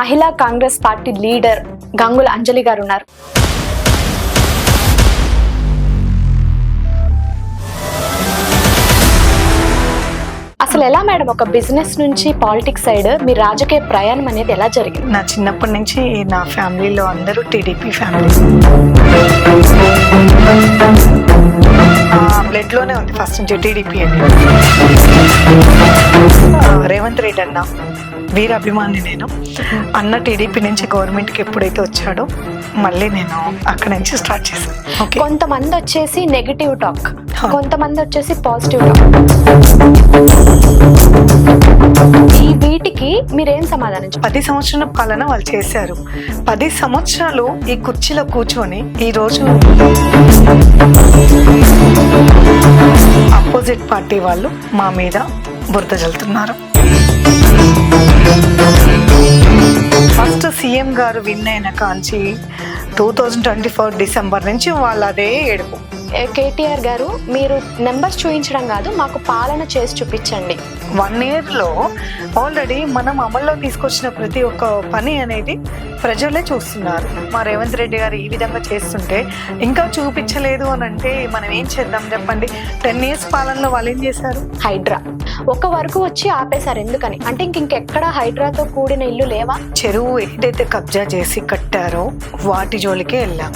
మహిళా Congress party leader Gangula Anjali గారు ఉన్నారు. అసలు ఎలా మేడం ఒక బిజినెస్ నుంచి పాలిటిక్స్ సైడ్ మీ రాజకీయ ప్రయాణం అనేది ఎలా జరిగింది? నా చిన్నప్పటి నుంచి నా ఫ్యామిలీలో అందరూ టీడీపీ ఫ్యామిలీ. బ్లడ్లోనే ఉంది ఫస్ట్ నుంచి టీడీపీ అని. రేవంత్ రెడ్డి అన్న. వీర అభిమాని నేను. అన్న టీడీపీ నుంచి గవర్నమెంట్కి ఎప్పుడైతే వచ్చాడో మళ్ళీ నేను అక్కడ నుంచి స్టార్ట్ చేశాను. ఓకే. కొంతమంది వచ్చేసి నెగిటివ్ టాక్. కొంతమంది వచ్చేసి పాజిటివ్ టాక్ ఈ వీటికి మీరేం సమాధానం? పది సంవత్సరాల పాలన వాళ్ళు చేశారు. పది సంవత్సరాలు ఈ కుర్చీలో కూర్చొని ఈ రోజు అపోజిట్ పార్టీ వాళ్ళు మా మీద బురద జల్లుతున్నారు గారు విన్ అయిన కాంచి two thousand twenty four December నుంచి వాళ్ళు అదే ఏడుపు. కేటీఆర్ గారు మీరు నెంబర్స్ చూపించడం కాదు మాకు పాలన చేసి చూపించండి. వన్ ఇయర్లో ఆల్రెడీ మనం అమల్లో తీసుకొచ్చిన ప్రతి ఒక్క పని అనేది ప్రజలే చూస్తున్నారు. మా రేవంత్ రెడ్డి గారు ఈ విధంగా చేస్తుంటే ఇంకా చూపించలేదు అని అంటే మనం ఏం చేద్దాం చెప్పండి? టెన్ ఇయర్స్ పాలనలో వాళ్ళు ఏం చేశారు? హైడ్రా. ఒక వరకు వచ్చి ఆపేశారు ఎందుకని? అంటే ఇంక ఇంకెక్కడ హైడ్రాతో కూడిన ఇల్లు లేవా? చెరువు ఏదైతే కబ్జా చేసి కట్టారో వాటి జోలికే వెళ్ళాం.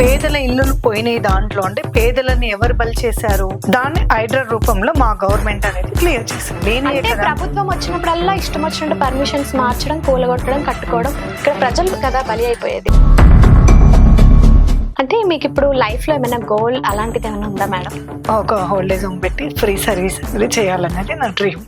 పేదల ఇల్లులు పోయినాయి దాంట్లో. అంటే పేదలని ఎవరు బలి చేశారు? దాన్ని హైడ్రా రూపంలో మా గవర్నమెంట్ అనేది క్లియర్ చేసింది. అంటే ప్రభుత్వం వచ్చినప్పుడల్లా ఇష్టం వచ్చినట్టు పర్మిషన్స్ మార్చడం కూలగొట్టడం కట్టుకోవడం ఇక్కడ ప్రజలు కదా బలి అయిపోయేది. అంటే మీకు ఇప్పుడు లైఫ్లో ఏమైనా గోల్ అలాంటిది ఏమైనా ఉందా మేడం? ఒక హోల్డేజ్ హోమ్ పెట్టి ఫ్రీ సర్వీస్ అనేది చేయాలన్నది నా డ్రీమ్